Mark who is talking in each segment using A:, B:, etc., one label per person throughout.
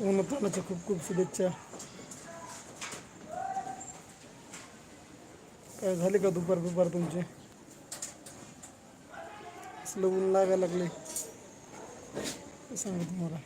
A: उन्नतानाच्या खूप खूप शुभेच्छा. काय झाले का दुपार दुपार तुमचे? असलं ऊन लागायला लागले. काय सांगू तुम्हाला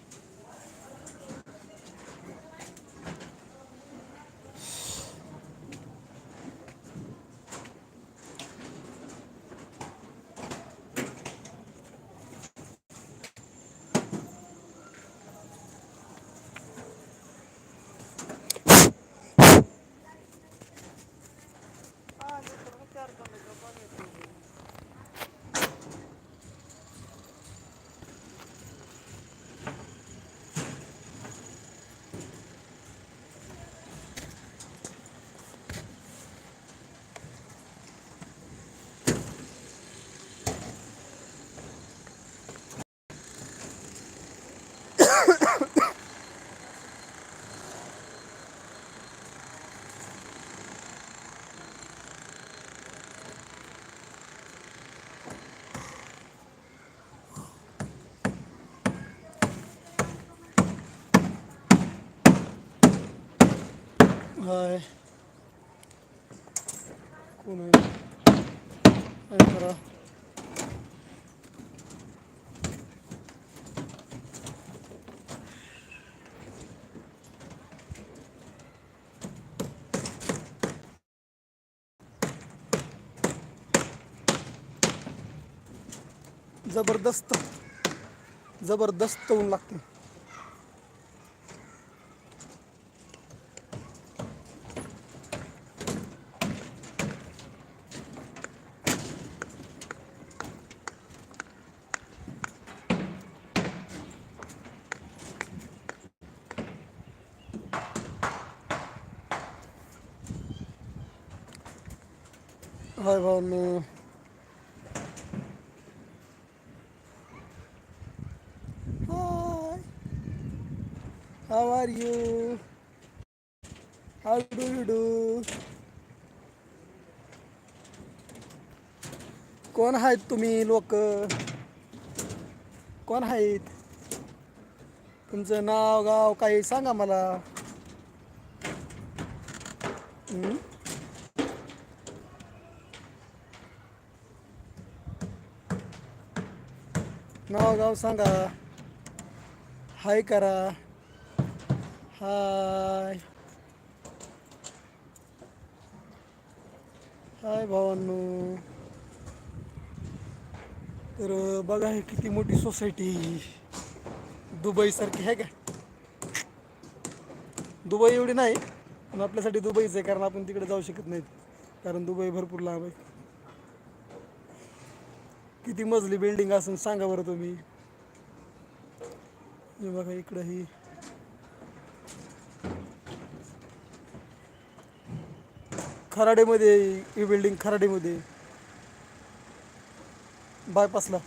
A: हाय कोण आहे काय जबरदस्त जबरदस्त ऊन लागते. Hi भावनो hi how are you how do you do कोण आहेत तुम्ही लोक? कोण आहेत? तुमचं नाव गाव काही सांगा मला. नाव गाव सांगा. हाय करा. हाय. हाय भावांनो. तर बघा हे किती मोठी सोसायटी दुबई सारखी आहे का? दुबई एवढी नाही पण आपल्यासाठी दुबईच आहे कारण आपण तिकडे जाऊ शकत नाहीत. कारण दुबई भरपूर लांब आहे. किती मजली बिल्डिंग असून सांगा बरं तुम्ही. हे बघा इकडं ही खराडेमध्ये. ही बिल्डिंग खराडेमध्ये बायपासला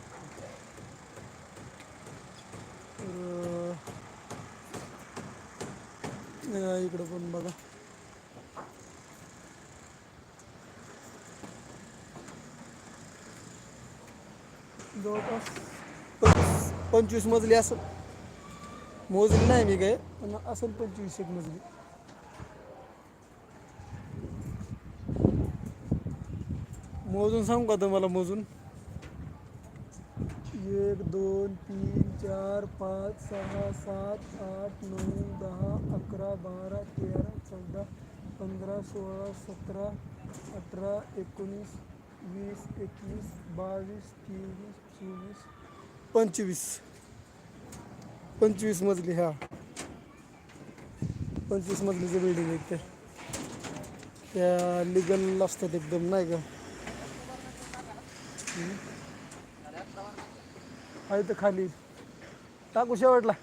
A: इकडं पण बघा. पंचवीस मजली असं मोजली नाही मी पण असेल पंचवीस एक मजली. मोजून सांगू का एक, दोन, तीन, चार, पाच, सहा, सात, आठ, नऊ, दहा, अकरा, बारा, तेरा, चौदा, पंधरा, सोळा, सतरा, अठरा, एकोणीस, वीस, एकवीस, बावीस, तेवीस पंचवीस. पंचवीस मजली हा. पंचवीस मजलीची बिल्डिंग आहे ते त्या लिगल असतात एकदम नाही का? आहे तर खाली. टाकू शेवटला.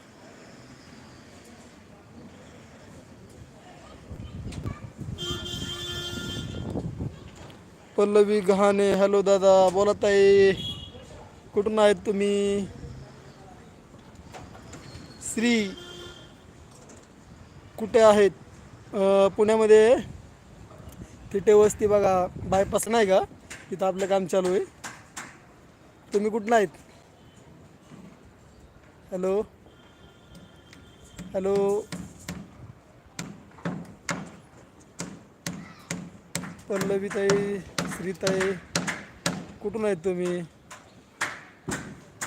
A: पल्लवी गहाणे हॅलो दादा बोला ताई. कुठून आहेत तुम्ही? श्री कुठे आहेत? पुण्यामध्ये तिथे वस्ती बघा बायपास नाही का? तिथं आपलं काम चालू आहे. तुम्ही कुठं आहेत? हॅलो? हॅलो? पल्लवीताई श्रीताई कुठून आहेत तुम्ही?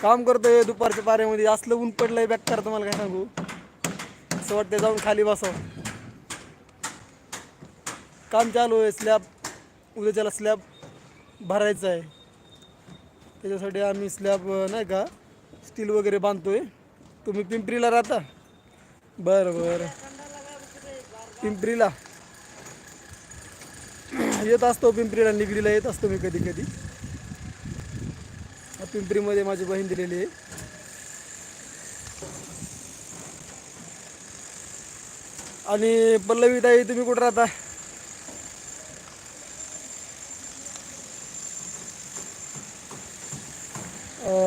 A: काम करतोय दुपारच्या पाऱ्यामध्ये. असलं ऊन पडलंय बेकार तुम्हाला काय सांगू. असं वाटतं जाऊन खाली बसावं. काम चालू आहे स्लॅब उद्याच्याला स्लॅब भरायचा आहे. त्याच्यासाठी आम्ही स्लॅब नाही का स्टील वगैरे बांधतोय. तुम्ही पिंपरीला राहता? बरं बरं. पिंपरीला. येत असतो पिंपरीला निगडीला येत असतो मी कधी कधी. पिंपरीमध्ये माझी बहीण दिलेली आहे. आणि पल्लवी ताई तुम्ही कुठं राहता?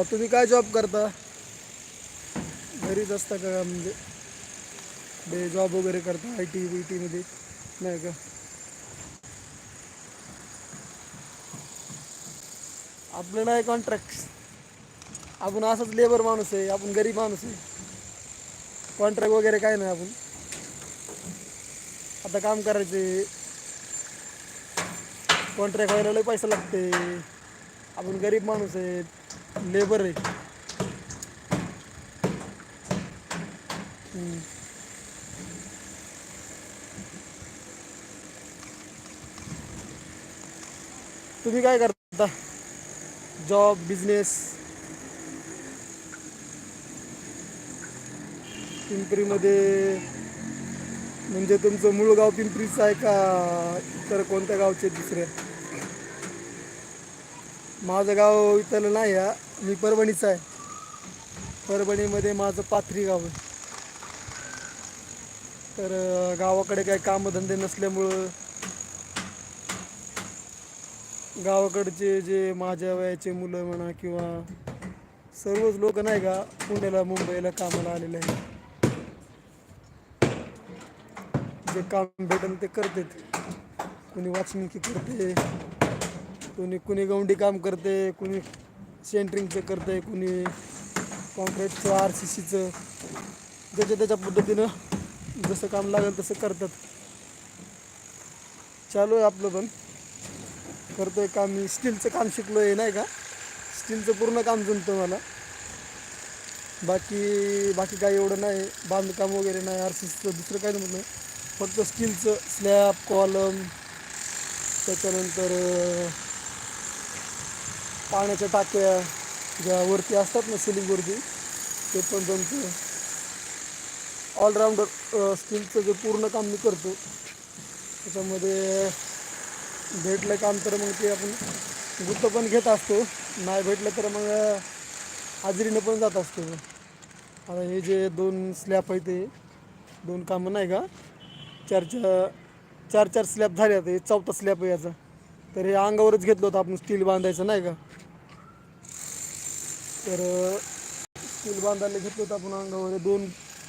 A: तुम्ही काय जॉब करता? घरीच असता का म्हणजे? म्हणजे जॉब वगैरे करता आय टी बी टीमध्ये नाही का? आपलं नाही कॉन्ट्रॅक्ट आपण असंच लेबर माणूस आहे आपण गरीब माणूस आहे. कॉन्ट्रॅक्ट वगैरे काय नाही आपण. आता काम करायचे. कॉन्ट्रॅक्ट व्हायला लय पैसा लागते. आपण गरीब माणूस आहे लेबर आहे. हम्म. तुम्ही काय करता? जॉब बिझनेस पिंपरीमध्ये म्हणजे तुमचं मूळ गाव पिंपरीचं आहे का इतर कोणत्या गावचे दुसरे? माझं गाव इथलं नाही आहे. मी परभणीचं आहे. परभणीमध्ये माझं पाथरी गाव आहे. तर गावाकडे काही कामधंदे नसल्यामुळं गावाकडचे जे माझ्या वयाचे मुलं म्हणा किंवा सर्वच लोक नाही का पुण्याला मुंबईला कामाला आलेले आहेत. जे काम भेटेल ते करतात. कुणी वाचनिकी करते कुणी कुणी गवंडी काम करते कुणी सेंटरिंगचं करते कुणी कॉन्क्रीटचं आर सी सीचं ज्याच्या त्याच्या पद्धतीनं जसं काम लागेल तसं करतात. चालू आहे आपलं पण. करतो आहे काम मी स्टीलचं काम शिकलो आहे नाही का? स्टीलचं पूर्ण काम जमतं मला. बाकी बाकी काही एवढं नाही. बांधकाम वगैरे नाही आर सी सीचं दुसरं काही नाही. फक्त स्टीलचं स्लॅब कॉलम त्याच्यानंतर पाण्याच्या टाक्या ज्या वरती असतात ना सिलिंगवरती ते पण जमतं. ऑलराऊंडर स्टीलचं जे पूर्ण काम मी करतो त्याच्यामध्ये भेटलं काम तर मग ते आपण गुत्त पण घेत असतो. नाही भेटलं तर मग हाजरीनं पण जात असतो. आता हे जे दोन स्लॅब आहे ते दोन कामं नाही का? चार चार चार चार स्लॅब झाले आता हे चौथा स्लॅब आहे याचा. तर हे अंगावरच घेतलं होतं आपण स्टील बांधायचं नाही का? तर स्टील बांधायला घेतलं होतं आपण अंगावर. दोन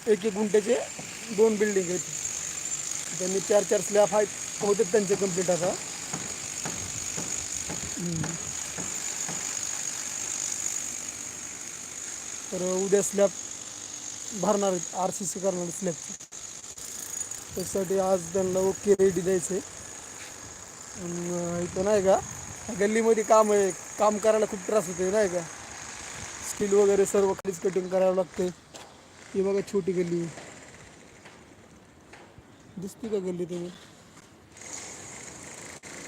A: एक एक गुंठ्याचे दोन बिल्डिंग आहेत. त्यांनी चार चार स्लॅब आहेत. होते त्यांचे कंप्लीट आता. तर उद्या स्लॅब भरणार आहेत आर सी सी करणार स्लॅबचं त्यासाठी आज त्यांना ओके रेडी द्यायचं. आहे इथं नाही का गल्लीमध्ये काम आहे, काम करायला खूप त्रास होते नाही का? स्टील वगैरे सर्व खालीच कटिंग करावं लागते ती बघा छोटी गल्ली. दिसते का गल्ली तुम्ही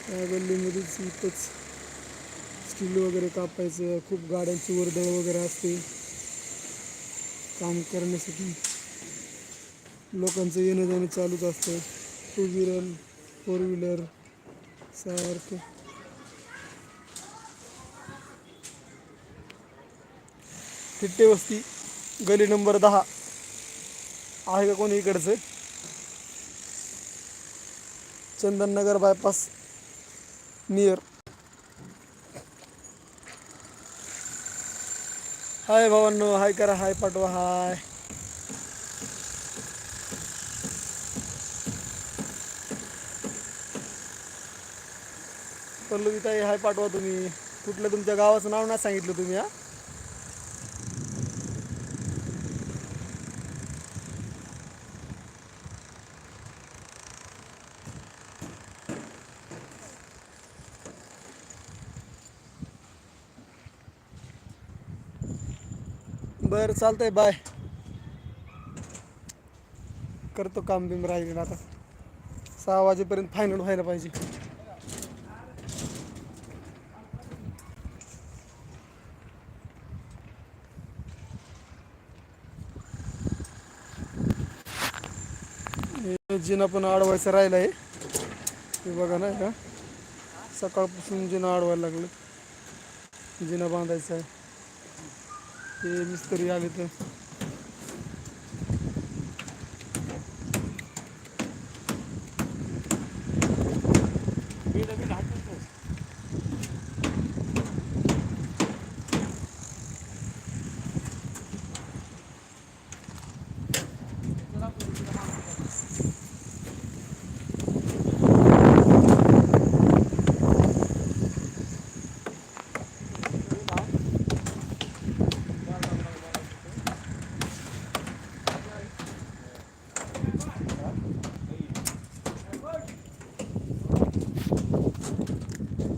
A: त्या गल्लीमध्येच इथंच. स्टील वगैरे कापायचं खूप गाड्यांची वर्दळ वगैरे असते. काम करण्यासाठी लोकांचं येणं जाणं चालूच असतं. टू व्हीलर फोर व्हीलर सारखं. थिट्टे वस्ती गली नंबर दहा. आहे का कोणी इकडचं? Chandannagar bypass near. हाय भावांनो हाय करा हाय पाठवा हाय. पल्लवी ताई हाय पाठवा तुम्ही. कुठलं तुमच्या गावाचं नाव नाही सांगितलं तुम्ही हा? बरं चालतंय बाय करतो काम बिम राहिलेलं आता. सहा वाजेपर्यंत फायनल व्हायला पाहिजे. जिना पण अडवायचं राहिलं आहे. हे बघा नाही का सकाळपासून जिना अडवायला लागलं. जिना बांधायचं आहे. हे मिस्त्री आले तर.